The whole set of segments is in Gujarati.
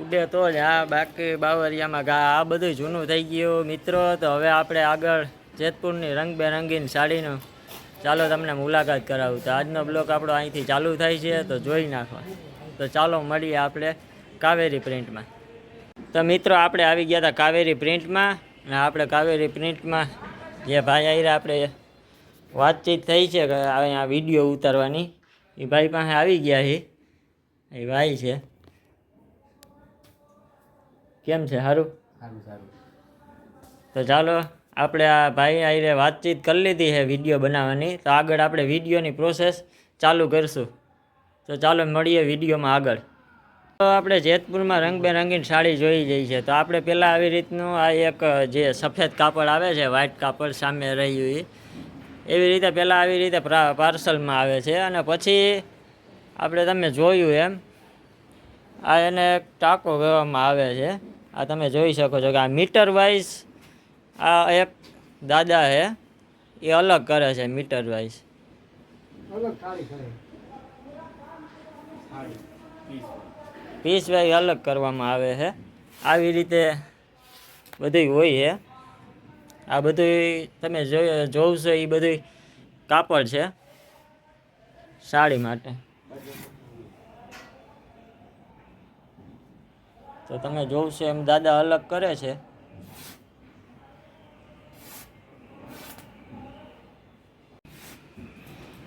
ઉડે તો જ. આ બાકી બાવરિયામાં ઘા આ બધું જૂનું થઈ ગયું. મિત્રો, તો હવે આપણે આગળ જેતપુરની રંગબેરંગીન સાડીનું. ચાલો તમને મુલાકાત કરાવું. તો આજનો બ્લોક આપણો અહીંથી ચાલુ થાય છે, તો જોઈ નાખવા તો ચાલો મળીએ આપણે કાવેરી પ્રિન્ટમાં. તો મિત્રો, આપણે આવી ગયા હતા કાવેરી પ્રિન્ટમાં. અને આપણે કાવેરી પ્રિન્ટમાં જે ભાઈ આવ્યા આપણે વાતચીત થઈ છે, કે અહીંયા વીડિયો ઉતારવાની. એ ભાઈ પાસે આવી ગયા છે. એ ભાઈ છે. કેમ છે? સારું સારું સારું. તો ચાલો આપણે આ ભાઈ આઈને વાતચીત કરી લીધી છે વીડિયો બનાવવાની. તો આગળ આપણે વિડીયોની પ્રોસેસ ચાલુ કરશું. તો ચાલો મળીએ વિડીયોમાં આગળ. તો આપણે જેતપુરમાં રંગબેરંગીન સાડી જોઈ જઈ છે તો આપણે પહેલાં આવી રીતનું આ એક જે સફેદ કાપડ આવે છે વ્હાઇટ કાપડ સામે રહ્યું એ એવી રીતે પહેલાં આવી રીતે પાર્સલમાં આવે છે. અને પછી આપણે તમે જોયું એમ આ એને એક ટાંકો કહેવામાં આવે છે. આ તમે જોઈ શકો છો કે આ મીટર વાઇઝ આ એક દાદા છે એ અલગ કરે છે metre wise piece. Piece wise અલગ કરવામાં આવે છે. આવી રીતે બધું હોય છે. આ બધું તમે જોવશો એ બધું કાપડ છે. સાડી માટે. તો તમે જોવશો એમ દાદા અલગ કરે છે.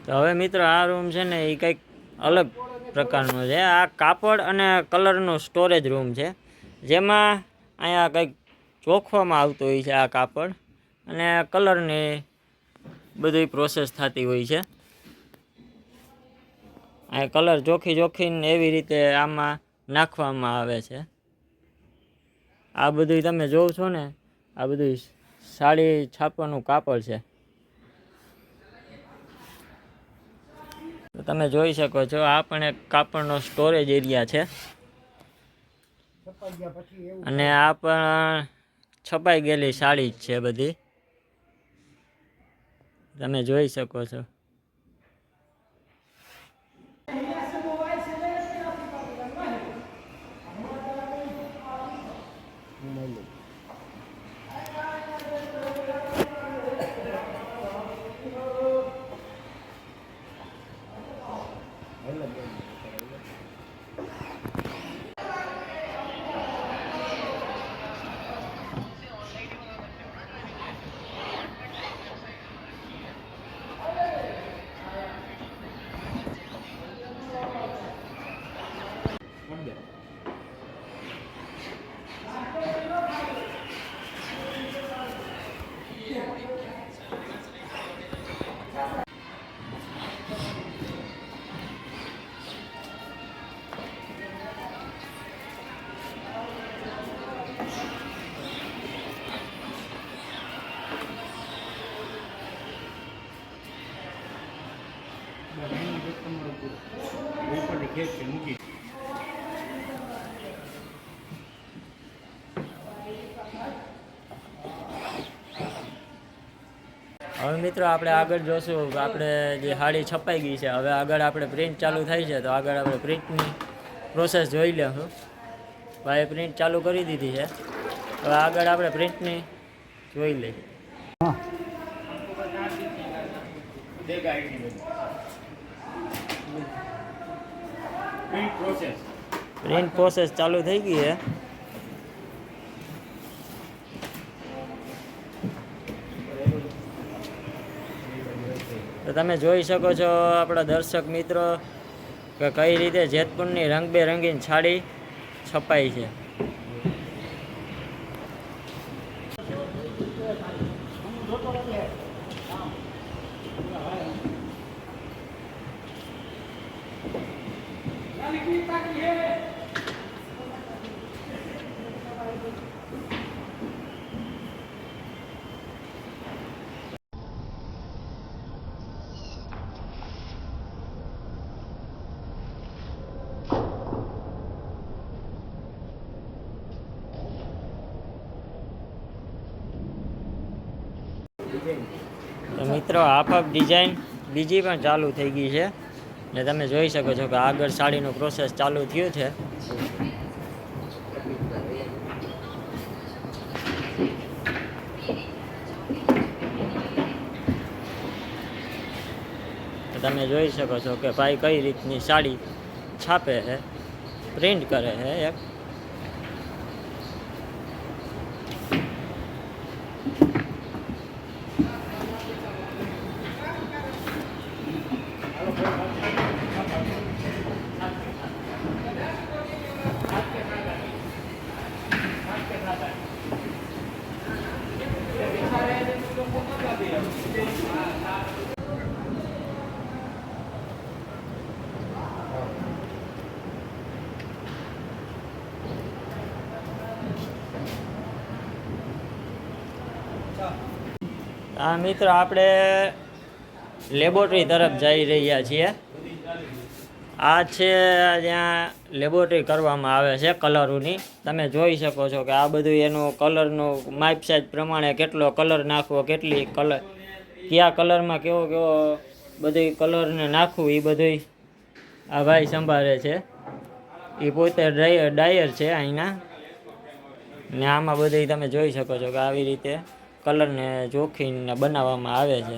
તો હવે મિત્રો આ રૂમ છે ને એ કંઈક અલગ પ્રકારનો છે. આ કાપડ અને કલરનો સ્ટોરેજ રૂમ છે. જેમાં અહીંયા કંઈક ચોખવામાં આવતું હોય છે આ કાપડ અને કલરની બધી પ્રોસેસ થતી હોય છે. આ કલર ચોખ્ખી ચોખ્ખીને એવી રીતે આમાં નાખવામાં આવે છે. આ બધું તમે જોવ છો ને, આ બધું સાડી છાપવાનું કાપડ છે. તમે જોઈ શકો છો, આ પણ એક કાપડનો સ્ટોરેજ એરિયા છે. અને આ પણ છપાઈ ગયેલી સાડી જ છે બધી. તમે જોઈ શકો છો. છે મૂકી હવે મિત્રો આપણે આગળ જોશું આપણે જે હાડી છપાઈ ગઈ છે હવે આગળ આપણે પ્રિન્ટ ચાલુ થાય છે તો આગળ આપણે પ્રિન્ટની પ્રોસેસ જોઈ લઈશું ભાઈ પ્રિન્ટ ચાલુ કરી દીધી છે. હવે આગળ આપણે પ્રિન્ટની જોઈ લઈએ. હા. પ્રોસેસ પ્રિન્ટ પ્રોસેસ ચાલુ થઈ ગઈ છે તો તમે જોઈ શકો છો આપણા દર્શક મિત્રો કે કઈ રીતે જેતપુરની રંગબેરંગીન છાડી છપાઈ છે. મિત્રો હાફ હાફ ડિઝાઇન બીજી પણ ચાલુ થઈ ગઈ છે. ને તમે જોઈ શકો છો કે આગળ સાડીનો પ્રોસેસ ચાલુ થયું છે. તમે જોઈ શકો છો કે ભાઈ કઈ રીતની સાડી છાપે છે. પ્રિન્ટ કરે છે એક. આ મિત્રો આપણે લેબોરેટરી તરફ જઈ રહ્યા છીએ. આ છે જ્યાં લેબોરેટરી કરવામાં આવે છે કલરોની. તમે જોઈ શકો છો કે આ બધું એનું કલરનું માઇપ સાઇઝ પ્રમાણે કેટલો કલર નાખવો, કેટલી કલર, કયા કલરમાં કેવો કેવો બધી કલરને નાખવું એ બધું આ ભાઈ સંભાળે છે. એ પોતે ડાયર છે અહીંના. ને આમાં બધી તમે જોઈ શકો છો કે આવી રીતે કલરને જોખીને બનાવવામાં આવે છે.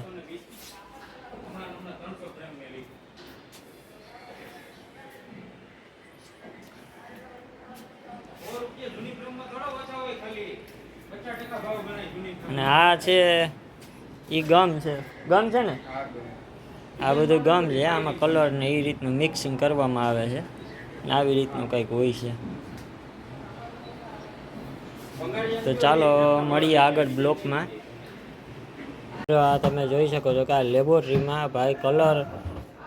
અને આ છે એ ગમ છે. ગમ છે ને? આ બધું ગમ છે, આમાં કલર ને એ રીતનું મિક્સિંગ કરવામાં આવે છે. ને આવી રીતનું કંઈક હોય છે. તો ચાલો મળીએ આગળ બ્લોકમાં. આ તમે જોઈ શકો છો કે આ લેબોરેટરીમાં ભાઈ કલર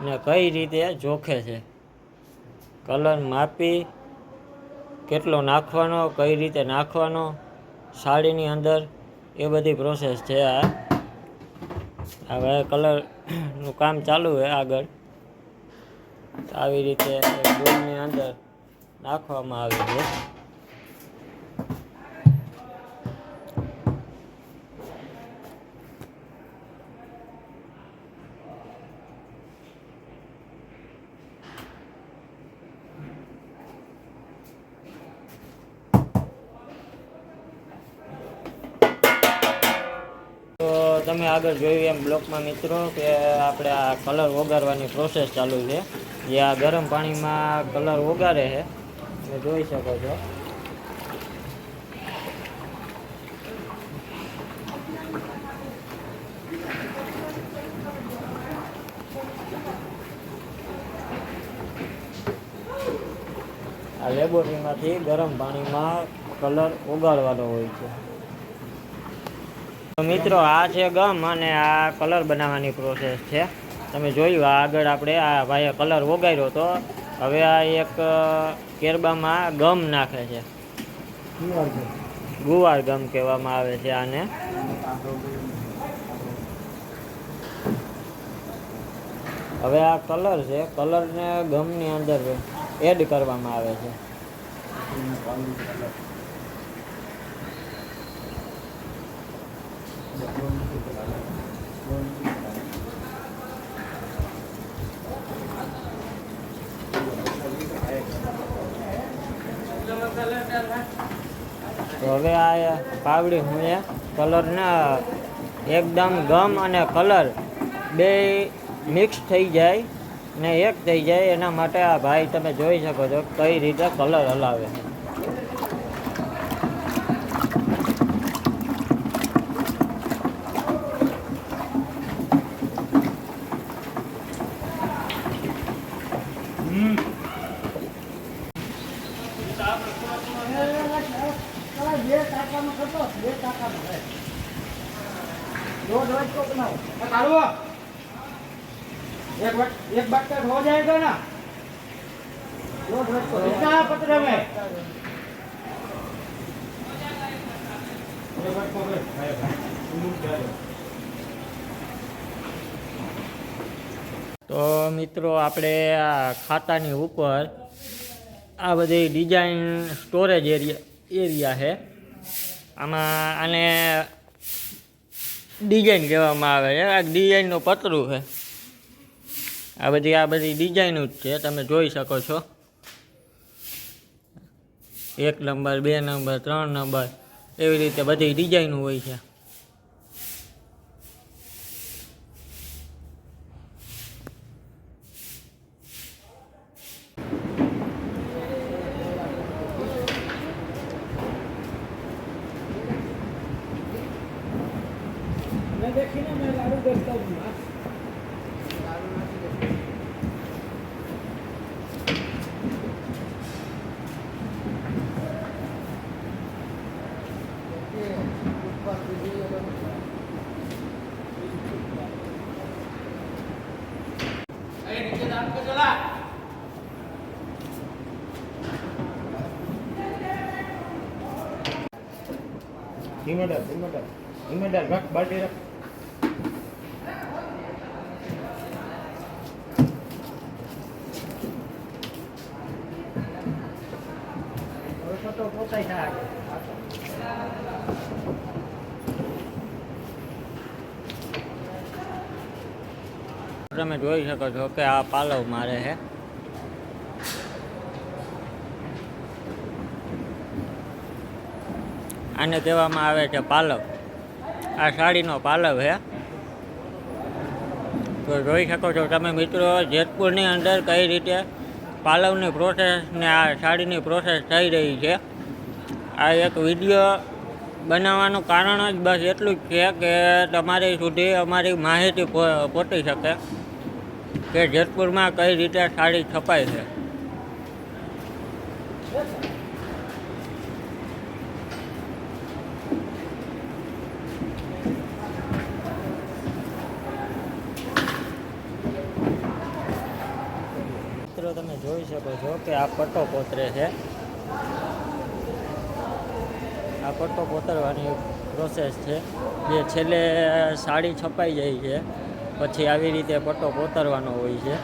ને કઈ રીતે જોખે છે. કલર માપી, કેટલો નાખવાનો, કઈ રીતે નાખવાનો, સાડીની અંદર એ બધી પ્રોસેસ છે આ. હવે કલરનું કામ ચાલુ છે આગળ. આવી રીતે બોલની અંદર નાખવામાં આવે છે. તમે આગળ જોયું એમ બ્લોકમાં મિત્રો કે આપણે આ કલર ઓગારવાની પ્રોસેસ ચાલુ છે. જે આ ગરમ પાણીમાં કલર ઓગારે છે. તમે જોઈ શકો છો. આ લેબોરેટરીમાંથી ગરમ પાણીમાં કલર ઓગાળવાનો હોય છે. મિત્રો, આ છે ગમ અને આ કલર બનાવવાની પ્રોસેસ છે. તમે જોયું આગળ આપણે આ ભાઈએ કલર વગાડ્યો તો, હવે આ એક કેરબામાં ગમ નાખે છે. ગુવાર ગમ કહેવામાં આવે છે આને. હવે આ કલર છે, કલરને ગમની અંદર એડ કરવામાં આવે છે. તો હવે આ પાવડી હું એ કલરના એકદમ ગમ અને કલર બે મિક્સ થઈ જાય ને એક થઈ જાય એના માટે આ ભાઈ તમે જોઈ શકો છો કઈ રીતે કલર હલાવે ટાકાનો કરતો બે ટાકાનો હે रोज रोज को बनाओ काढ़ो एक बट एक बट्टर हो जाएगा ना रोज रोज को कितना पत्र में एक बट को भाई भाई भाई क्या है તો મિત્રો આપણે આ ખાતાની ઉપર આ બધી ડિઝાઇન સ્ટોરેજ એરિયા એરિયા છે આમાં આને ડિઝાઇન કહેવામાં આવે છે. આ ડિઝાઇનનું પતરું છે. આ બધી આ બધી ડિઝાઇનું જ છે. તમે જોઈ શકો છો. એક નંબર, બે નંબર, ત્રણ નંબર એવી રીતે બધી ડિઝાઇનો હોય છે. দেখি না আমি লাড়ু দেখতাম না हिमा डाल हिमा डाल हिमा डाल रख बाल्टी रख પતો પોતાય થાય. તમે જોઈ શકો છો કે આ પાલવ મારે છે. આને કહેવામાં આવે છે પાલવ. આ સાડીનો પાલવ છે. તો જોઈ શકો છો તમે મિત્રો જેતપુરની અંદર કઈ રીતે પાલવની પ્રોસેસ ને આ સાડીની પ્રોસેસ થઈ રહી છે. આ એક વીડિયો બનાવવાનું કારણ જ બસ એટલું જ છે કે તમારી સુધી અમારી માહિતી પહો- પહોંચી શકે કે જેતપુરમાં કઈ રીતે સાડી છપાય છે મિત્રો તમે જોઈ શકો છો કે આ કોતરે છે. આ પટ્ટો કોતરવાની પ્રોસેસ છે. જે છેલ્લે સાડી છપાઈ જાય છે. પછી આવી રીતે પટ્ટો કોતરવાનો હોય છે.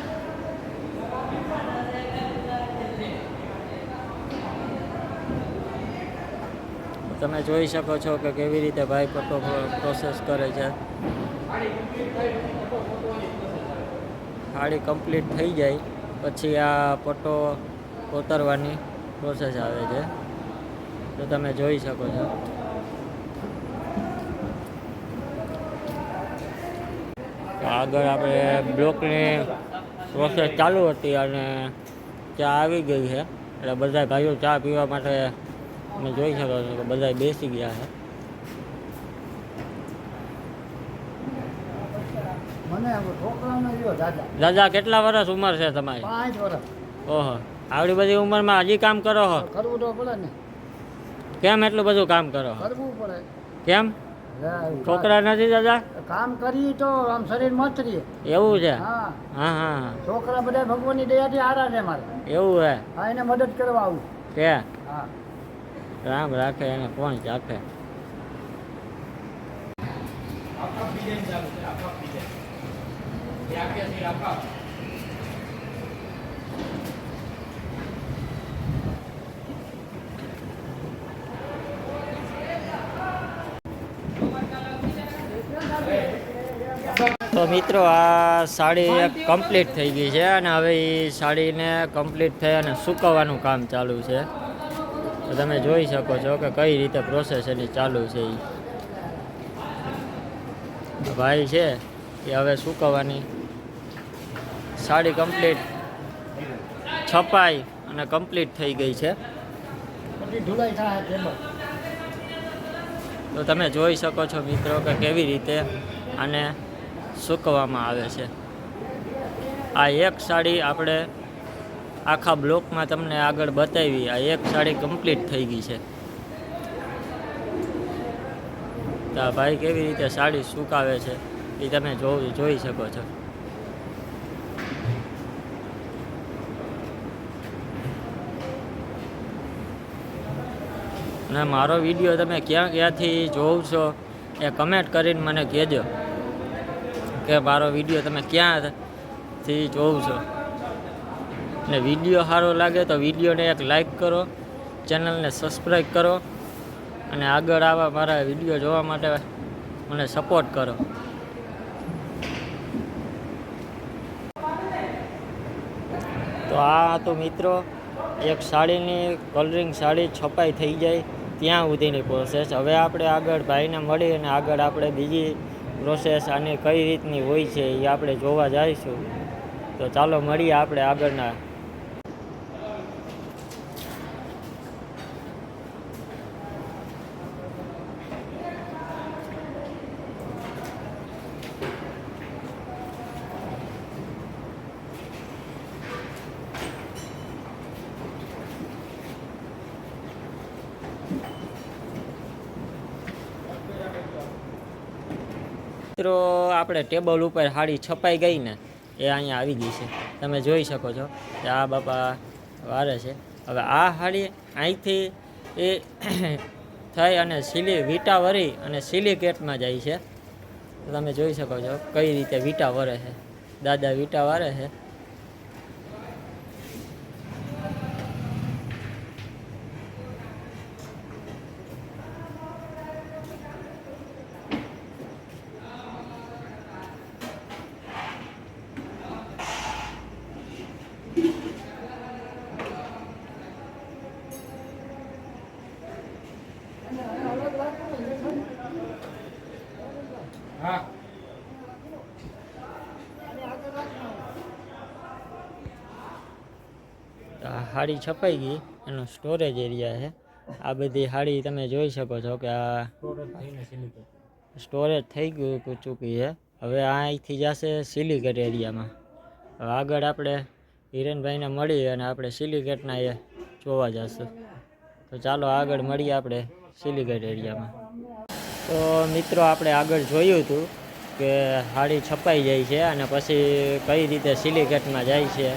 તમે જોઈ શકો છો કે કેવી રીતે ભાઈ પટ્ટો પ્રોસેસ કરે છે. સાડી કમ્પ્લીટ થઈ જાય. પછી આ પટ્ટો કોતરવાની પ્રોસેસ આવે છે. તો તમે જોઈ શકો છો. આગળ આપણે બ્લોકની પ્રોસેસ ચાલુ હતી અને ચા આવી ગઈ છે. એટલે બધા ભાઈઓ ચા પીવા માટે તમે જોઈ શકો છો કે બધા બેસી ગયા છે. દાદા. દાદા કેટલા વર્ષ ઉંમર છે તમારી? પાંચ વર્ષ. ઓહો. આવડી બધી ઉંમરમાં હજી કામ કરો હો. કરવું તો પડે ને. કેમ એટલું બધું કામ કરો છો કરવું પડે. કેમ? છોકરા નથી દાદા? કામ કરી તો આમ શરીર મસ્ત રહે. એવું છે? હા. હા હા હા. છોકરા બધા ભગવાનની દયાથી હારા છે મારે. એવું હે? હા એને મદદ કરવા આવું. કે? હા. રામ રાખે એને કોણ રાખે તો મિત્રો આ સાડી એક કમ્પ્લીટ થઈ ગઈ છે અને હવે એ સાડીને કમ્પ્લીટ થઈ અને સૂકવવાનું કામ ચાલુ છે. તો તમે જોઈ શકો છો કે કઈ રીતે પ્રોસેસ એની ચાલુ છે એ ભાઈ છે એ હવે સૂકવવાની. સાડી કમ્પ્લીટ છપાઈ અને કમ્પ્લીટ થઈ ગઈ છે. તો તમે જોઈ શકો છો મિત્રો કે કેવી રીતે આને સૂકવવામાં આવે છે. આ એક સાડી આપણે આખા બ્લોકમાં તમને આગળ બતાવી, આ એક સાડી કમ્પ્લીટ થઈ ગઈ છે. તો ભાઈ કેવી રીતે સાડી સુકાવે છે એ તમે જોઈ જોઈ શકો છો. અને મારો વીડિયો તમે ક્યાં ક્યાંથી જોવ છો એ કમેન્ટ કરીને મને કહેજો. કે મારો વીડિયો તમે ક્યાંથી જોવું છો ને વીડિયો સારો લાગે તો વિડીયોને એક લાઈક કરો, ચેનલને સબસ્ક્રાઈબ કરો, અને આગળ આવા મારા વીડિયો જોવા માટે મને સપોર્ટ કરો. તો આ તો મિત્રો, એક સાડીની કલરિંગ સાડી છપાઈ થઈ જાય, ત્યાં સુધીની પ્રોસેસ હવે આપણે આગળ ભાઈને મળી અને આગળ આપણે બીજી પ્રોસેસ આની કઈ રીતની હોય છે એ આપણે જોવા જઈશું. તો ચાલો મળીએ આપણે આગળના મિત્રો, આપણે ટેબલ ઉપર હાડી છપાઈ ગઈ ને, એ અહીંયા આવી ગઈ છે. તમે જોઈ શકો છો કે આ બાપા વારે છે. હવે આ હાડી અહીંથી એ થઈ અને સીલી વીટા વરી અને સીલી ગેટમાં જાય છે. તમે જોઈ શકો છો કઈ રીતે વીટા વરે છે. દાદા વીટા વારે છે. હાડી છપાઈ ગઈ, એનો સ્ટોરેજ એરિયા છે. આ બધી હાડી તમે જોઈ શકો છો કે આ સ્ટોરેજ થઈ ગયું ચૂકી છે. હવે આ અહીંથી જશે સિલિકેટ એરિયામાં હવે આગળ આપણે હિરેનભાઈને મળી અને આપણે સિલિકેટના એ જોવા જશું. તો ચાલો આગળ મળીએ આપણે સિલિકેટ એરિયામાં તો મિત્રો, આપણે આગળ જોયું હતું કે હાડી છપાઈ જાય છે અને પછી કઈ રીતે સિલિકેટમાં જાય છે.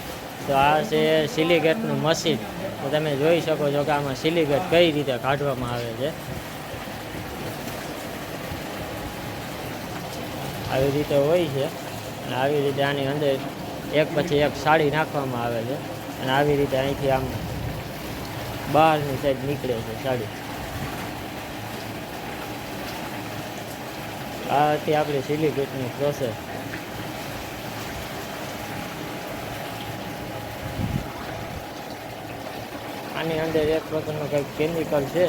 તો આ છે સિલિગેટનું મશીન. તો તમે જોઈ શકો છો કે આમાં સિલિગેટ કઈ રીતે કાઢવામાં આવે છે. આવી રીતે હોય છે. અને આવી રીતે આની અંદર એક પછી એક સાડી નાખવામાં આવે છે. અને આવી રીતે અહીંથી આમ બહારની સાઈડ નીકળે છે સાડી આ હતી આપણી સિલિગેટની પ્રોસેસ આની અંદર એક પ્રકારનું કંઈક કેમિકલ છે.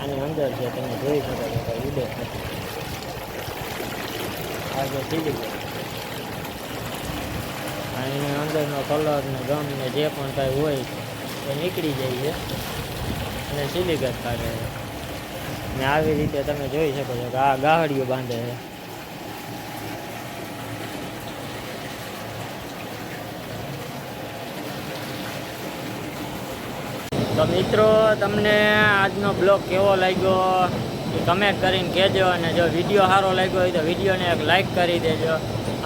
આની અંદર છે તમે જોઈ શકો છો કંઈ ઉડે છે આ જે સિલિકેટ એની અંદરનો કલર ને ગમ ને જે પણ કાંઈ હોય એ નીકળી જાય છે. અને સિલિકેટ કાઢે છે. ને આવી રીતે તમે જોઈ શકો છો કે આ ગાહડીઓ બાંધે છે. તો મિત્રો, તમને આજનો બ્લોગ કેવો લાગ્યો એ કમેન્ટ કરીને કહેજો અને જો વીડિયો સારો લાગ્યો હોય તો વિડીયોને એક લાઈક કરી દેજો.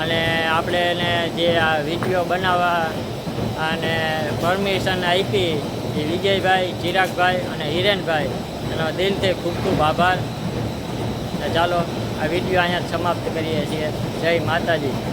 અને આપણે એને જે આ વીડિયો બનાવવા અને પરમિશન આપી એ વિજયભાઈ, ચિરાગભાઈ અને હિરેનભાઈ, એનો દિલથી ખૂબ ખૂબ આભાર. ચાલો, આ વીડિયો અહીંયા સમાપ્ત કરીએ છીએ. જય માતાજી.